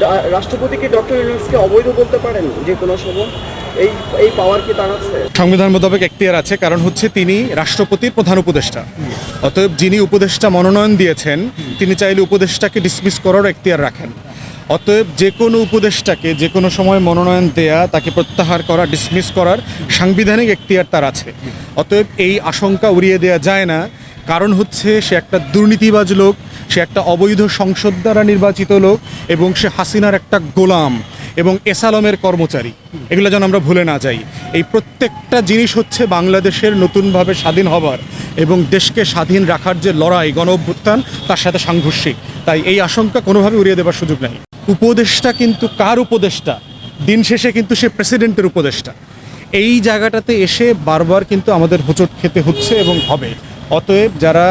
ডা- রাষ্ট্রপতি কি ডক্টর ইউনুসকে অবৈধ বলতে পারেন যে কোনো সময়? এই এই পাওয়ার কি তার সংবিধান মোতাবেক এখতিয়ার আছে, কারণ হচ্ছে তিনি রাষ্ট্রপতির প্রধান উপদেষ্টা। অতএব যিনি উপদেষ্টা মনোনয়ন দিয়েছেন, তিনি চাইলে উপদেষ্টাকে ডিসমিস করার এখতিয়ার রাখেন। অতএব যে কোনো উপদেষ্টাকে যে কোনো সময় মনোনয়ন দেয়া, তাকে প্রত্যাহার করা ডিসমিস করার সাংবিধানিক এখতিয়ার তার আছে। অতএব এই আশঙ্কা উড়িয়ে দেওয়া যায় না কারণ হচ্ছে সে একটা দুর্নীতিবাজ লোক, সে একটা অবৈধ সংসদ দ্বারা নির্বাচিত লোক এবং সে হাসিনার একটা গোলাম এবং এসালমের কর্মচারী। এগুলো যেন আমরা ভুলে না যাই। এই প্রত্যেকটা জিনিস হচ্ছে বাংলাদেশের নতুনভাবে স্বাধীন হবার এবং দেশকে স্বাধীন রাখার যে লড়াই, গণ অভ্যুত্থান, তার সাথে সাংঘর্ষিক। তাই এই আশঙ্কা কোনোভাবে উড়িয়ে দেবার সুযোগ নেই। উপদেষ্টা কিন্তু কার উপদেষ্টা? দিন শেষে কিন্তু সে প্রেসিডেন্টের উপদেষ্টা। এই জায়গাটাতে এসে বারবার কিন্তু আমাদের হোঁচট খেতে হচ্ছে এবং হবে। অতএব যারা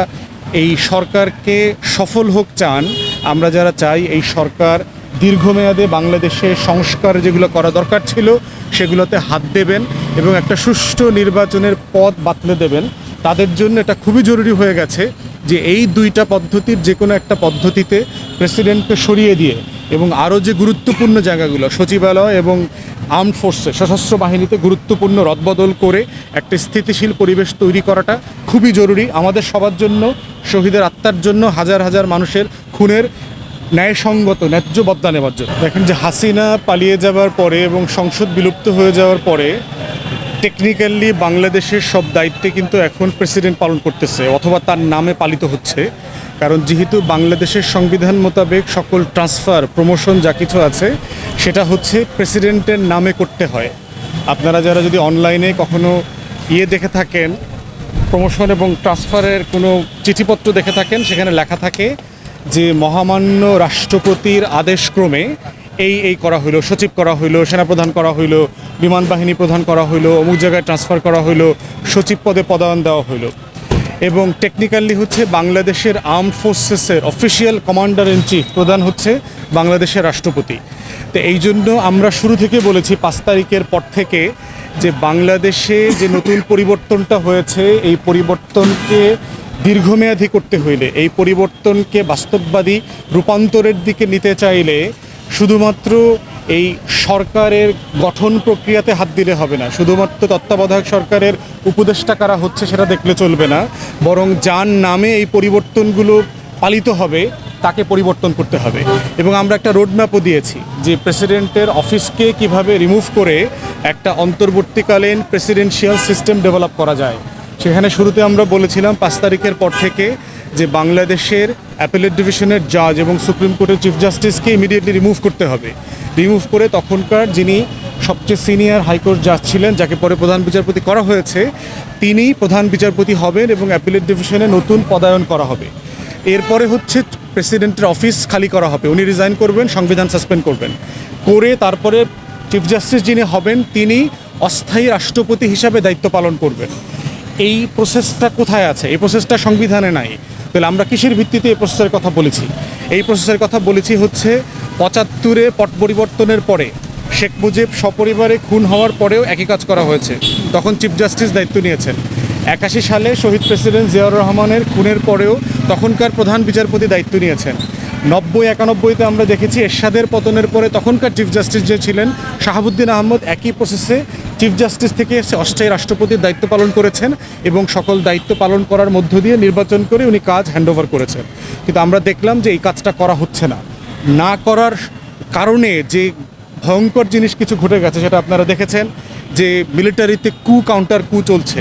এই সরকারকে সফল হোক চান, আমরা যারা চাই এই সরকার দীর্ঘমেয়াদে বাংলাদেশে সংস্কার যেগুলো করা দরকার ছিল, সেগুলোতে হাত দেবেন এবং একটা সুষ্ঠু নির্বাচনের পথ বাতলে দেবেন। তাদের জন্য এটা খুবই জরুরি হয়ে গেছে যে এই দুইটা পদ্ধতির যে কোনো একটা পদ্ধতিতে প্রেসিডেন্টকে সরিয়ে দিয়ে এবং আরও যে গুরুত্বপূর্ণ জায়গাগুলো, সচিবালয় এবং আর্মড ফোর্সে সশস্ত্র বাহিনীতে গুরুত্বপূর্ণ রদবদল করে একটা স্থিতিশীল পরিবেশ তৈরি করাটা খুবই জরুরি। আমাদের সবার জন্য, শহীদের আত্মার জন্য হাজার হাজার মানুষের খুনের ন্যায়সঙ্গত ন্যায্য বদলা নেওয়ার জন্য। দেখেন যে হাসিনা পালিয়ে যাওয়ার পরে এবং সংসদ বিলুপ্ত হয়ে যাওয়ার পরে টেকনিক্যালি বাংলাদেশের সব দায়িত্বে কিন্তু এখন প্রেসিডেন্ট পালন করতেছে, অথবা তার নামে পালিত হচ্ছে। কারণ যেহেতু বাংলাদেশের সংবিধান মোতাবেক সকল ট্রান্সফার, প্রমোশন যা কিছু আছে, সেটা হচ্ছে প্রেসিডেন্টের নামে করতে হয়। আপনারা যারা যদি অনলাইনে কখনো ইয়ে দেখে থাকেন, প্রমোশন এবং ট্রান্সফারের কোনো চিঠিপত্র দেখে থাকেন, সেখানে লেখা থাকে যে মহামান্য রাষ্ট্রপতির আদেশক্রমে এই এই করা হইল, সচিব করা হইল, সেনাপ্রধান করা হইল, বিমান বাহিনী প্রধান করা হইল, অমুক জায়গায় ট্রান্সফার করা হইল, সচিব পদে পদায়ন দেওয়া হইল। এবং টেকনিক্যালি হচ্ছে বাংলাদেশের আর্ম ফোর্সেসের অফিসিয়াল কমান্ডার ইন চিফ প্রধান হচ্ছে বাংলাদেশের রাষ্ট্রপতি। তো এই জন্য আমরা শুরু থেকে বলেছি পাঁচ তারিখের পর থেকে যে বাংলাদেশে যে নতুন পরিবর্তনটা হয়েছে, এই পরিবর্তনকে দীর্ঘমেয়াদী করতে হইলে, এই পরিবর্তনকে বাস্তববাদী রূপান্তরের দিকে নিতে চাইলে শুধুমাত্র এই সরকারের গঠন প্রক্রিয়াতে হাত দিলে হবে না। শুধুমাত্র তত্ত্বাবধায়ক সরকারের উপদেষ্টা কারা হচ্ছে সেটা দেখলে চলবে না। বরং যার নামে এই পরিবর্তনগুলো পালিত হবে, তাকে পরিবর্তন করতে হবে। এবং আমরা একটা রোডম্যাপও দিয়েছি যে প্রেসিডেন্টের অফিসকে কীভাবে রিমুভ করে একটা অন্তর্বর্তীকালীন প্রেসিডেন্সিয়াল সিস্টেম ডেভেলপ করা যায়। সেখানে শুরুতে আমরা বলেছিলাম পাঁচ তারিখের পর থেকে যে বাংলাদেশের অ্যাপেলেট ডিভিশনের জাজ এবং সুপ্রিম কোর্টের চিফ জাস্টিসকে ইমিডিয়েটলি রিমুভ করতে হবে। রিমুভ করে তখনকার যিনি সবচেয়ে সিনিয়র হাইকোর্ট জাজ ছিলেন, যাকে পরে প্রধান বিচারপতি করা হয়েছে, তিনি প্রধান বিচারপতি হবেন এবং অ্যাপেলেট ডিভিশনে নতুন পদায়ন করা হবে। এরপরে হচ্ছে প্রেসিডেন্টের অফিস খালি করা হবে। উনি রিজাইন করবেন, সংবিধান সাসপেন্ড করবেন। করে তারপরে চিফ জাস্টিস যিনি হবেন, তিনি অস্থায়ী রাষ্ট্রপতি হিসাবে দায়িত্ব পালন করবেন। এই প্রসেসটা কোথায় আছে? এই প্রসেসটা সংবিধানে নাই। তাহলে আমরা কিসের ভিত্তিতে এই প্রসেসের কথা বলেছি? এই প্রসেসের কথা বলেছি হচ্ছে পঁচাত্তরে পট পরিবর্তনের পরে শেখ মুজিব সপরিবারে খুন হওয়ার পরেও একই কাজ করা হয়েছে। তখন চিফ জাস্টিস দায়িত্ব নিয়েছেন। একাশি সালে শহীদ প্রেসিডেন্ট জিয়াউর রহমানের খুনের পরেও তখনকার প্রধান বিচারপতি দায়িত্ব নিয়েছেন। নব্বই একানব্বইতে আমরা দেখেছি এরশাদের পতনের পরে তখনকার চিফ জাস্টিস যে ছিলেন, শাহাবুদ্দিন আহমদ একই প্রসেসে চিফ জাস্টিস থেকে এসে অস্থায়ী রাষ্ট্রপতির দায়িত্ব পালন করেছেন এবং সকল দায়িত্ব পালন করার মধ্য দিয়ে নির্বাচন করে উনি কাজ হ্যান্ডওভার করেছেন। কিন্তু আমরা দেখলাম যে এই কাজটা করা হচ্ছে না। না করার কারণে যে ভয়ঙ্কর জিনিস কিছু ঘটে গেছে সেটা আপনারা দেখেছেন, যে মিলিটারিতে কু কাউন্টার কু চলছে।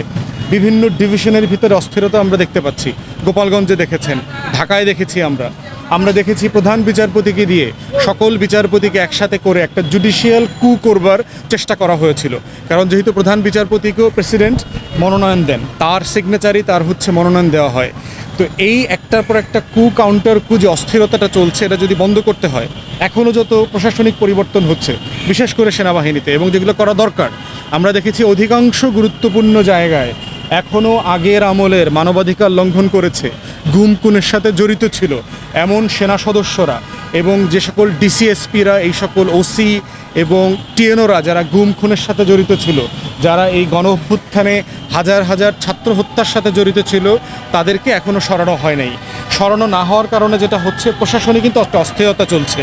বিভিন্ন ডিভিশনের ভিতরে অস্থিরতা আমরা দেখতে পাচ্ছি। গোপালগঞ্জে দেখেছেন, ঢাকায় দেখেছি আমরা। আমরা দেখেছি প্রধান বিচারপতিকে দিয়ে সকল বিচারপতিকে একসাথে করে একটা জুডিশিয়াল কু করবার চেষ্টা করা হয়েছিল। কারণ যেহেতু প্রধান বিচারপতিকেও প্রেসিডেন্ট মনোনয়ন দেন, তার সিগনেচারই তার হচ্ছে মনোনয়ন দেওয়া হয়। তো এই একটার পর একটা কু কাউন্টার কু যে অস্থিরতাটা চলছে, এটা যদি বন্ধ করতে হয় এখনও যত প্রশাসনিক পরিবর্তন হচ্ছে, বিশেষ করে সেনাবাহিনীতে এবং যেগুলো করা দরকার, আমরা দেখেছি অধিকাংশ গুরুত্বপূর্ণ জায়গায় এখনও আগের আমলের মানবাধিকার লঙ্ঘন করেছে গুম খুনের সাথে জড়িত ছিল। এমন সেনা সদস্যরা এবং যে সকল ডিসিএসপিরা এই সকল ওসি এবং টিএনওরা যারা গুম খুনের সাথে জড়িত ছিল, যারা এই গণ অভ্যুত্থানে হাজার হাজার ছাত্র হত্যার সাথে জড়িত ছিল, তাদেরকে এখনও সরানো হয় নাই। সরানো না হওয়ার কারণে যেটা হচ্ছে, প্রশাসনে কিন্তু একটা অস্থিরতা চলছে।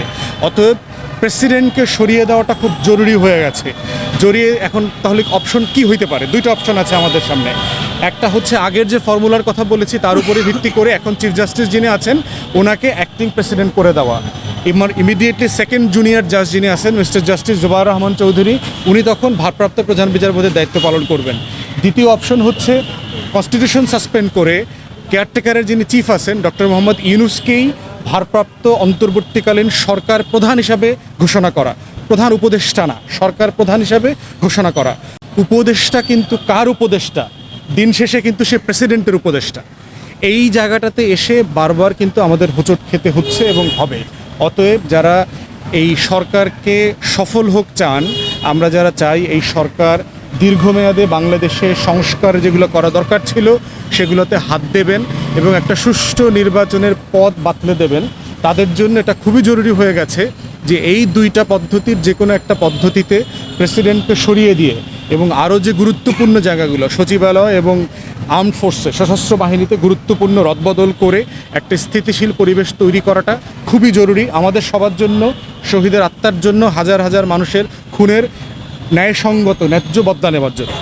অতএব প্রেসিডেন্টকে সরিয়ে দেওয়াটা খুব জরুরি হয়ে গেছে। জড়িয়ে এখন তাহলে অপশন কি হইতে পারে? দুইটা অপশন আছে আমাদের সামনে। একটা হচ্ছে আগের যে ফর্মুলার কথা বলেছি, তার উপরে ভিত্তি করে এখন চিফ জাস্টিস যিনি আছেন, ওনাকে অ্যাক্টিং প্রেসিডেন্ট করে দেওয়া। ইমিডিয়েটলি সেকেন্ড জুনিয়র জাজ যিনি আছেন, মিস্টার জাস্টিস জুবাউর রহমান চৌধুরী, উনি তখন ভারপ্রাপ্ত প্রধান বিচারপতির দায়িত্ব পালন করবেন। দ্বিতীয় অপশন হচ্ছে কনস্টিটিউশন সাসপেন্ড করে কেয়ারটেকারের যিনি চিফ আছেন ডক্টর মোহাম্মদ ইউনুসকেই ভারপ্রাপ্ত অন্তর্বর্তীকালীন সরকার প্রধান হিসাবে ঘোষণা করা। প্রধান উপদেষ্টা না, সরকার প্রধান হিসাবে ঘোষণা করা। উপদেষ্টা কিন্তু কার উপদেষ্টা? দিন শেষে কিন্তু সে প্রেসিডেন্টের উপদেষ্টা। এই জায়গাটাতে এসে বারবার কিন্তু আমাদের হোঁচট খেতে হচ্ছে এবং হবে। অতএব যারা এই সরকারকে সফল হোক চান, আমরা যারা চাই এই সরকার দীর্ঘমেয়াদে বাংলাদেশে সংস্কার যেগুলো করা দরকার ছিল, সেগুলোতে হাত দেবেন এবং একটা সুষ্ঠু নির্বাচনের পথ বাতলে দেবেন। তাদের জন্য এটা খুবই জরুরি হয়ে গেছে। যে এই দুইটা পদ্ধতির যে কোনো একটা পদ্ধতিতে প্রেসিডেন্টকে সরিয়ে দিয়ে এবং আরও যে গুরুত্বপূর্ণ জায়গাগুলো, সচিবালয় এবং আর্মড ফোর্সে সশস্ত্র বাহিনীতে গুরুত্বপূর্ণ রদবদল করে একটা স্থিতিশীল পরিবেশ তৈরি করাটা খুবই জরুরি। আমাদের সবার জন্য, শহীদের আত্মার জন্য হাজার হাজার মানুষের খুনের ন্যায়সঙ্গত ন্যায্য বদলা নেওয়ার জন্য।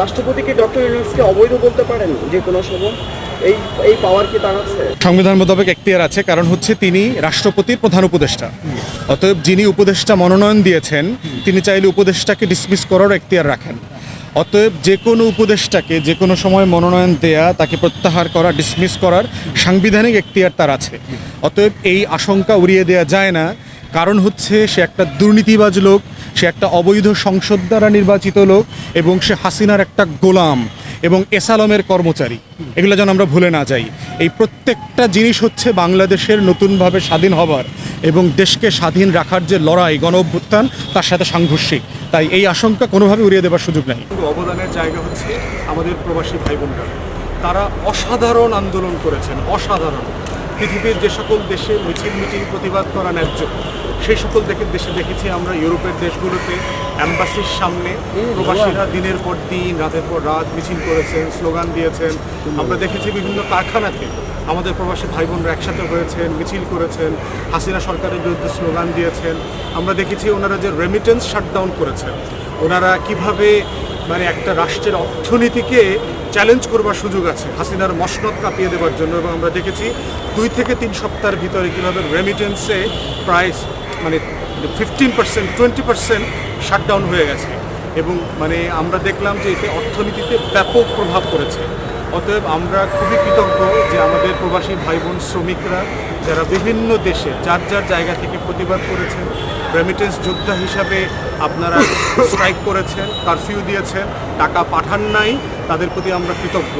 রাষ্ট্রপতিকে রাষ্ট্রপতি ডক্টর ইউনুসকে অবৈধ বলতে পারেন যে কোনো সময়? এই এই পাওয়ার কি তার আছে? সংবিধান মোতাবেক এখতিয়ার আছে কারণ হচ্ছে তিনি রাষ্ট্রপতির প্রধান উপদেষ্টা। অতএব যিনি উপদেষ্টা মনোনয়ন দিয়েছেন তিনি চাইলে উপদেষ্টাকে ডিসমিস করার এখতিয়ার রাখেন। অতএব যে কোনো উপদেষ্টাকে যে কোনো সময় মনোনয়ন দেয়া তাকে প্রত্যাহার করা ডিসমিস করার সাংবিধানিক এখতিয়ার তার আছে। অতএব এই আশঙ্কা উড়িয়ে দেওয়া যায় না। কারণ হচ্ছে সে একটা দুর্নীতিবাজ লোক সে একটা অবৈধ সংসদ দ্বারা নির্বাচিত লোক এবং সে হাসিনার একটা গোলাম এবং এসালমের কর্মচারী। এগুলো যেন আমরা ভুলে না যাই। এই প্রত্যেকটা জিনিস হচ্ছে বাংলাদেশের নতুনভাবে স্বাধীন হবার এবং দেশকে স্বাধীন রাখার যে লড়াই, গণ অভ্যুত্থান, তার সাথে সাংঘর্ষিক। তাই এই আশঙ্কা কোনোভাবে উড়িয়ে দেওয়ার সুযোগ নেই। অবদানের জায়গা হচ্ছে আমাদের প্রবাসী ভাই বোনরা তারা অসাধারণ আন্দোলন করেছেন, অসাধারণ। পৃথিবীর যে সকল দেশে মিছিল মিটিং প্রতিবাদ করা ন্যায্য। সেই সকল দেখে দেশে দেখেছি আমরা ইউরোপের দেশগুলোতে অ্যাম্বাসির সামনে প্রবাসীরা দিনের পর দিন রাতের পর রাত মিছিল করেছেন স্লোগান দিয়েছেন। আমরা দেখেছি বিভিন্ন কারখানাতে আমাদের প্রবাসী ভাই বোনরা একসাথে হয়েছেন মিছিল করেছেন হাসিনা সরকারের বিরুদ্ধে স্লোগান দিয়েছেন। আমরা দেখেছি ওনারা যে রেমিটেন্স শাটডাউন করেছেন ওনারা কীভাবে মানে একটা রাষ্ট্রের অর্থনীতিকে চ্যালেঞ্জ করবার সুযোগ আছে। হাসিনার মসনদ কাঁপিয়ে দেওয়ার জন্য এবং আমরা দেখেছি দুই থেকে তিন সপ্তাহের ভিতরে কীভাবে রেমিটেন্সে প্রায় মানে fifteen percent twenty percent shutdown হয়ে গেছে। এবং মানে আমরা দেখলাম যে এতে অর্থনীতিতে ব্যাপক প্রভাব পড়েছে। অতএব আমরা খুবই কৃতজ্ঞ যে আমাদের প্রবাসী ভাই বোন শ্রমিকরা যারা বিভিন্ন দেশে যার যার জায়গা থেকে প্রতিবাদ করেছেন রেমিটেন্স যোদ্ধা হিসাবে আপনারা স্ট্রাইক করেছেন কারফিউ দিয়েছেন, টাকা পাঠান নাই, তাদের প্রতি আমরা কৃতজ্ঞ।